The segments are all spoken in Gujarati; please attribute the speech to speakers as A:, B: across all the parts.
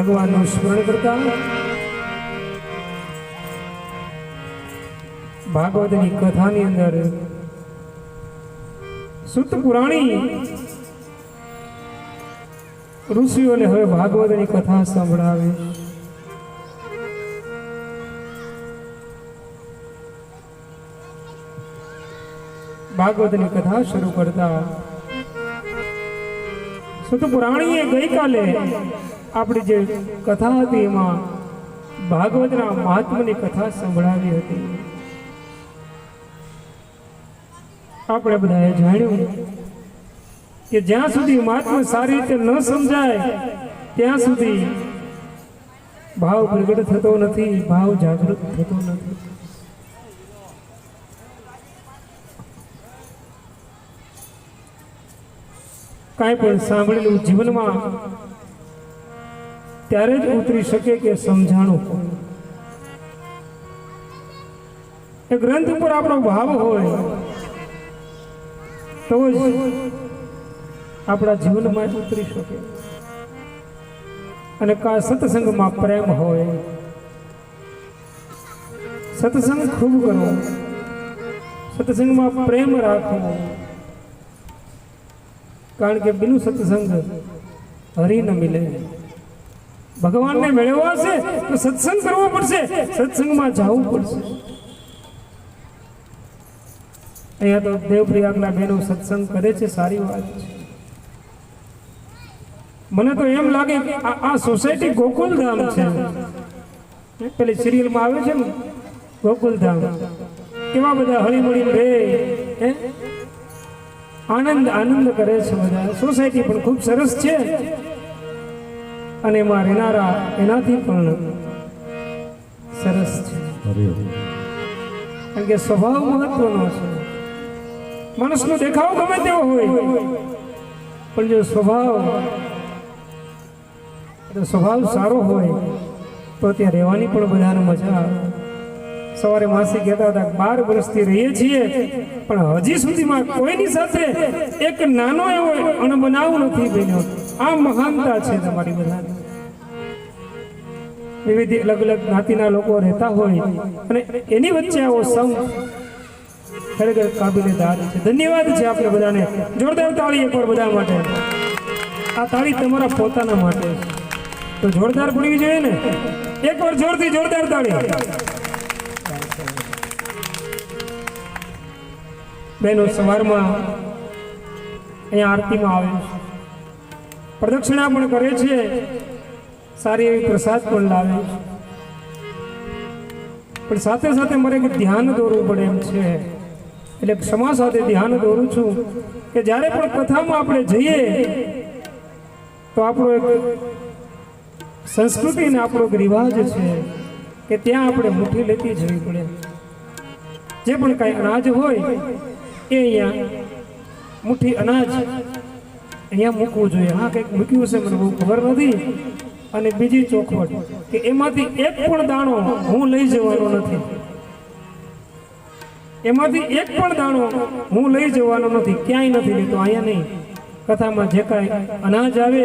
A: ભગવાનનું સ્મરણ કરતા ભાગવતની કથાની અંદર સુત પુરાણી ઋષિઓને હવે ભાગવતની કથા સંભળાવે ભાગવતની કથા શરૂ કરતા સુત પુરાણીએ ગઈકાલે આપણી જે કથા હતી એમાં ભાગવતના મહાત્માની કથા સંભળાવી હતી. આપણે બધાએ જાણ્યું કે જ્યાં સુધી મહાત્મા સારી રીતે ન સમજાય, ત્યાં સુધી ભાવ પ્રગટ થતો નથી, ભાવ જાગૃત થતો નથી. કાંઈ પણ સાંભળેલું જીવનમાં ત્યારે જ ઉતરી શકે કે સમજાણું એ ગ્રંથ ઉપર આપણો ભાવ હોય, તો જ આપણા જીવનમાં ઉતરી શકે. અને કા સત્સંગમાં પ્રેમ હોય, સત્સંગ ખૂબ કરો સત્સંગમાં પ્રેમ રાખો. કારણ કે બિનુ સત્સંગ હરી ન મિલે. ભગવાનને મેળવવા છે, તો સત્સંગ કરવો પડશે. સત્સંગમાં જવું પડશે. અહીંયા તો દેવપ્રયાગના બહેનો સત્સંગ કરે છે, સારી વાત છે. મને તો એમ લાગે કે આ સોસાયટી ગોકુલધામ છે. પેલી સિરિયલમાં આવે છે ને, ગોકુલધામ. કેવા બધા હળીમળી બે આનંદ આનંદ કરે છે બધા. સોસાયટી પણ ખૂબ સરસ છે. અને એમાં રહેનારા એનાથી પણ સરસ છે. કારણ કે સ્વભાવ મહત્વનો છે. માણસનો દેખાવ ગમે તેવો હોય. પણ જો સ્વભાવ સ્વભાવ સારો હોય તો ત્યાં રહેવાની પણ બધાને મજા આવે. સવારે માસી કહેતા હતા બાર વર્ષથી રહીએ છીએ પણ હજી સુધીમાં કોઈની સાથે એક નાનો એવો અણબનાવ નથી બન્યો. આ મહાનતા છે તમારી બધાની. વિવિધ અલગ અલગ જ્ઞાતિના લોકો રહેતા હોય અને એની વચ્ચે આવો સંગ ખરેખર કાબિલે દાદ છે. ધન્યવાદ છે આપણે બધાને. જોરદાર તાળી એકવાર બધા માટે. આ તાળી તમારા પોતાના માટે તો જોરદાર પડવી જોઈએ ને? એકવાર જોરથી જોરદાર તાળી. બહેનો સવારમાં અહીંયા આરતીમાં આવે છે. પ્રદક્ષિણા પણ કરે છે. સારી એવી પ્રસાદ પણ લાવે પણ સાથે સાથે મારે ધ્યાન દોરવું પડે એમ છે. એટલે ક્ષમા સાથે ધ્યાન દોરું છું કે જ્યારે પણ કથામાં આપણે જઈએ, તો આપણો એક સંસ્કૃતિ અને આપણો એક રિવાજ છે કે ત્યાં આપણે મુઠ્ઠી લેતી જવી પડે. જે પણ કાંઈ અનાજ હોય, એ અહીંયા મુઠ્ઠી અનાજ અહીંયા મૂકવું જોઈએ. હા, કંઈક મૂક્યું છે મને, બહુ ખબર નથી. અને બીજી ચોખવટ, કે એમાંથી એક પણ દાણો હું લઈ જવાનો નથી. એમાંથી એક પણ દાણો હું લઈ જવાનો નથી, ક્યાંય નથી લેતો, અહીંયા નહીં. કથામાં જે કાંઈ અનાજ આવે,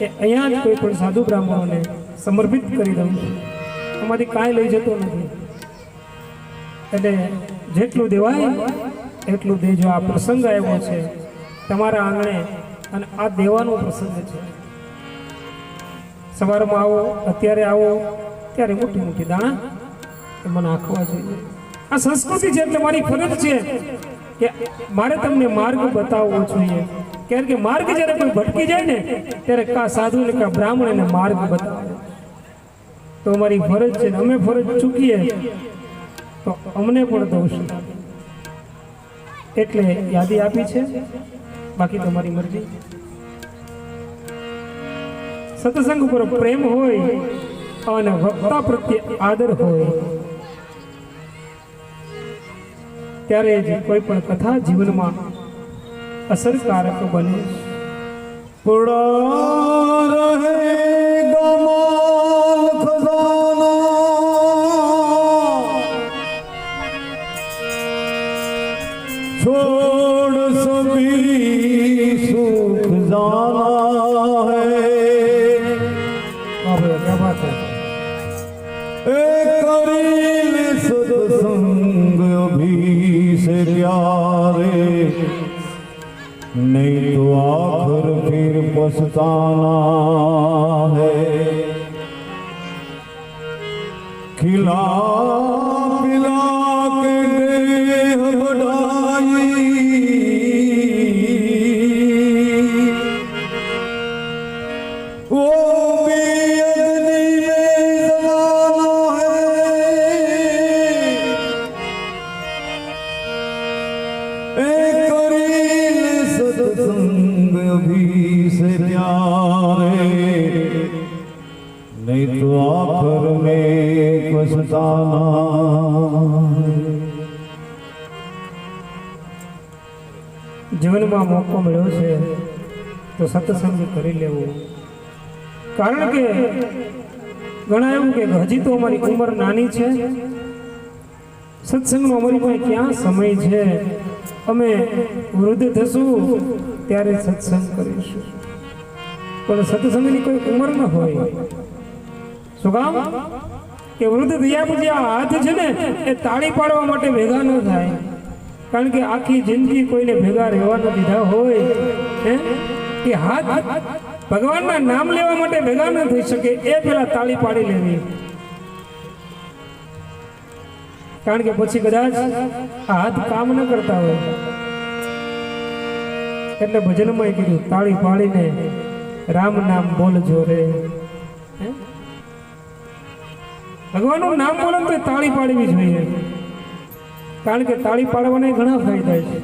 A: એ અહીંયા જ કોઈ પણ સાધુ બ્રાહ્મણોને સમર્પિત કરી દઉં એમાંથી કાંઈ લઈ જતો નથી. એટલે જેટલું દેવાય, એટલું દેજો. આ પ્રસંગ આવ્યો છે. તમારા આંગણે અને આ દેવાનો પ્રસંગ છે. સવારમાં આવો, અત્યારે આવો, ત્યારે મોટી મોટી દાણા એમાં નાખવા જોઈએ. આ સંસ્કૃતિ છે એટલે મારી ફરજ છે કે મારે તમને માર્ગ બતાવવો જોઈએ. કારણ કે માર્ગ જ્યારે કોઈ ભટકી જાય ને, ત્યારે કા સાધુ ને કા બ્રાહ્મણ એને માર્ગ બતાવે. તો અમારી ફરજ છે અમે ફરજ ચૂકીએ, તો અમને પણ લાગે. એટલે યાદી આપી છે. બાકી તમારી મરજી. સત્સંગ ઉપર પ્રેમ હોય અને વક્તા પ્રત્યે આદર હોય, ત્યારે જ કોઈ પણ કથા જીવનમાં અસરકારક બને.
B: પડા રહે. नहीं तो आखिर फिर पछताना है खिला सत्संग अभी से प्यारे नहीं तो आखिर में पछताना
A: જીવનમાં મોકો મળ્યો છે તો સત્સંગ કરી લેવું કારણ કે ઘણા એવું કે હજી તો અમારી ઉંમર નાની છે સત્સંગનો અમારી પાસે ક્યાં સમય છે અમે વૃદ્ધ થશું ત્યારે સત્સંગ કરીશું. પણ સત્સંગની કોઈ ઉંમર ન હોય. શું કામ? કે વૃદ્ધ થયા પછી આ હાથ છે ને, એ તાળી પાડવા માટે ભેગા ન થાય. કારણ કે આખી જિંદગી કોઈને ભેગા રહેવા ન દીધા હોય. હે? એ હાથ ભગવાનના નામ લેવા માટે ભેગા ન થઈ શકે, એ પેલા તાળી પાડી લેવી. કારણ કે પછી કદાચ હાથ કામ ન કરતા હોય. એટલે ભજનમાં કીધું, તાળી પાડીને રામ નામ બોલજો રે. ભગવાનનું નામ બોલો તો તાળી પાડવી જોઈએ. કારણ કે તાળી પાડવાના ઘણા ફાયદા છે.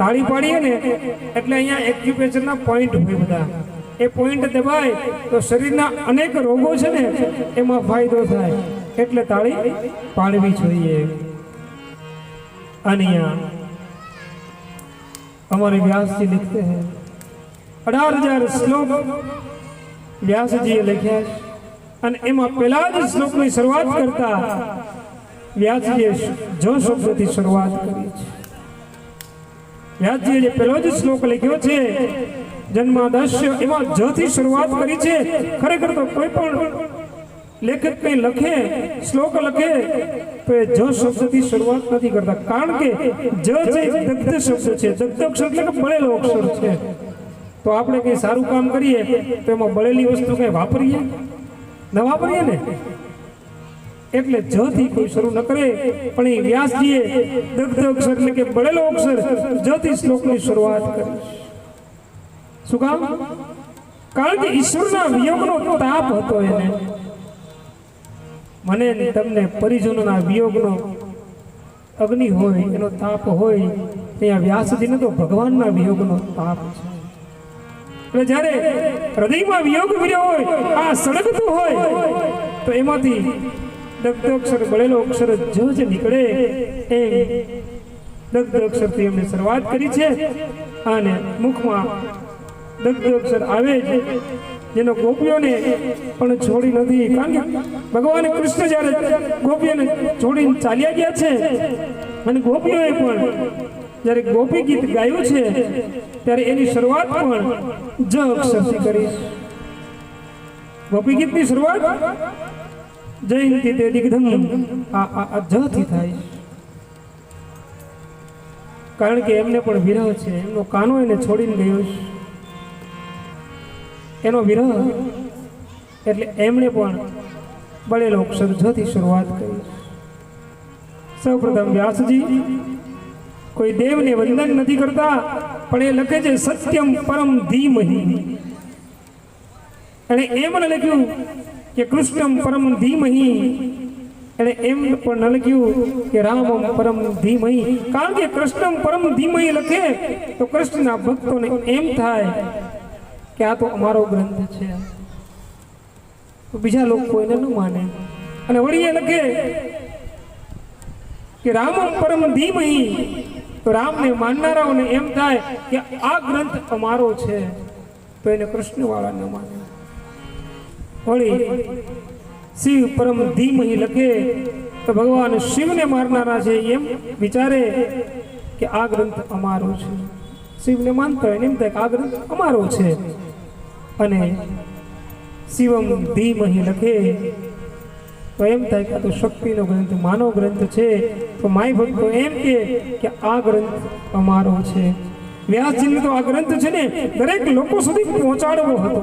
A: તાળી પાડીએ ને એટલે અહીંયા એક્યુપેશનના પોઈન્ટ હોય બધા. એ પોઈન્ટ દબાય તો શરીરના અનેક રોગો છે ને, એમાં ફાયદો થાય. એટલે તાળી પાડવી જોઈએ. અમારે વ્યાસજી લિખતે હૈ અઢાર હજાર શ્લોક વ્યાસજીએ લખ્યા અને એમાં પહેલા જ શ્લોકની શરૂઆત કરતા વ્યાસજીએ જો શબ્દથી શરૂઆત કરી છે. વ્યાસજીએ પહેલો જ શ્લોક લખ્યો છે, જન્માદશ્ય, એમાં થી શરૂઆત કરી છે. ખરેખર તો કોઈ પણ લેખક કંઈ લખે, શ્લોક લખે, તો એ જ શબ્દથી શરૂઆત નથી કરતા. કારણ કે જ છે દગ્ધ શબ્દ છે. દગ્ધ અક્ષર એટલે કે બળેલો અક્ષર છે. તો આપણે કંઈ સારું કામ કરીએ, તો એમાં બળેલી વસ્તુ કંઈ વાપરીએ? ન વાપરીએ ને? એટલે જ થી કોઈ શરૂ ન કરે, પણ એ વ્યાસજીએ દગ્ધ અક્ષર એટલે કે બળેલો અક્ષર જ થી શ્લોકની શરૂઆત કરી. શું કામ? કારણ કે ઈશ્વરના વિયોગનો તાપ હતો એને. મને તમને પરિજનોના વિયોગનો અગ્નિ હોય, એનો તાપ હોય, ત્યાં વ્યાસજીને તો ભગવાનના વિયોગનો તાપ છે. એટલે જ્યારે હૃદયમાં વિયોગ વિર્યો હોય, આ સળગતું હોય, તો એમાંથી દગ્ધોક્ષર બળેલો અક્ષર જ જ નીકળે એ દગ્ધોક્ષરથી એમને શરૂઆત કરી છે. અને મુખમાં દગ્ધોક્ષર આવે જ જેનો ગોપીઓને પણ છોડી નથી. કારણ કે ભગવાન કૃષ્ણ જ્યારે ગોપીઓને છોડીને ચાલ્યા ગયા છે, અને ગોપીઓએ પણ જ્યારે ગોપી ગીત ગાયું છે, ત્યારે એની શરૂઆત પણ જ અક્ષરથી કરી. ગોપી ગીતની શરૂઆત, જયંતિ તે દિગ્ધમ, આ આ આ જ થી થાય. કારણ કે એમને પણ વિરહ છે, એમનો કાનો એને છોડીને ગયો છે. એનો વિરહ એટલે એમણે પણ બળેલો અક્ષર જ થી શરૂઆત કરી. સૌપ્રથમ વ્યાસજી, કોઈ દેવને વંદન નથી કરતા, પણ એ લખે છે, સત્યમ પરમ ધીમહી. એણે એમ ન લખ્યું કે કૃષ્ણમ પરમ ધીમહી. એણે એમ પણ ન લખ્યું કે રામમ પરમ ધીમહી. કારણ કે કૃષ્ણમ પરમ ધીમહી લખે, તો કૃષ્ણના ભક્તોને એમ થાય કે આ તો અમારો ગ્રંથ છે. બીજા લોકો એને ન માને. અને વળી એ લખે કે રામ પરમ ધીમહી. તો રામને માનનારાઓને એમ થાય કે આ ગ્રંથ અમારો છે. તો એને કૃષ્ણવાળા ન માને. વળી શિવ પરમ ધીમહી લખે તો ભગવાન શિવને મારનારા છે એમ વિચારે કે આ ગ્રંથ અમારો છે. શિવને માનતો હોય એમ થાય કે આ ગ્રંથ અમારો છે. અને શિવમ ધીમહિ લખે. તો એમ થાય કે આ તો શક્તિનો ગ્રંથ માનવ ગ્રંથ છે. તો માય ભક્તો એમ કે આ ગ્રંથ અમારો છે. વ્યાસજીને તો આ ગ્રંથ છે ને, દરેક લોકો સુધી પહોંચાડવો હતો.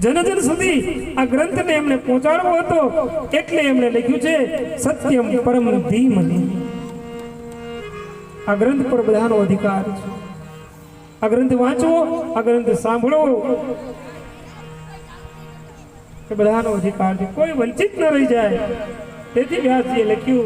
A: જન જન સુધી આ ગ્રંથને એમને પહોંચાડવો હતો. એટલે એમણે લખ્યું છે, સત્યમ પરમ ધીમહી આ ગ્રંથ પર બધાનો અધિકાર છે. આ ગ્રંથ વાંચવો, આ ગ્રંથ સાંભળવો. બધાનો અધિકાર છે. કોઈ વંચિત ન રહી જાય. તેથી વ્યાસજીએ લખ્યું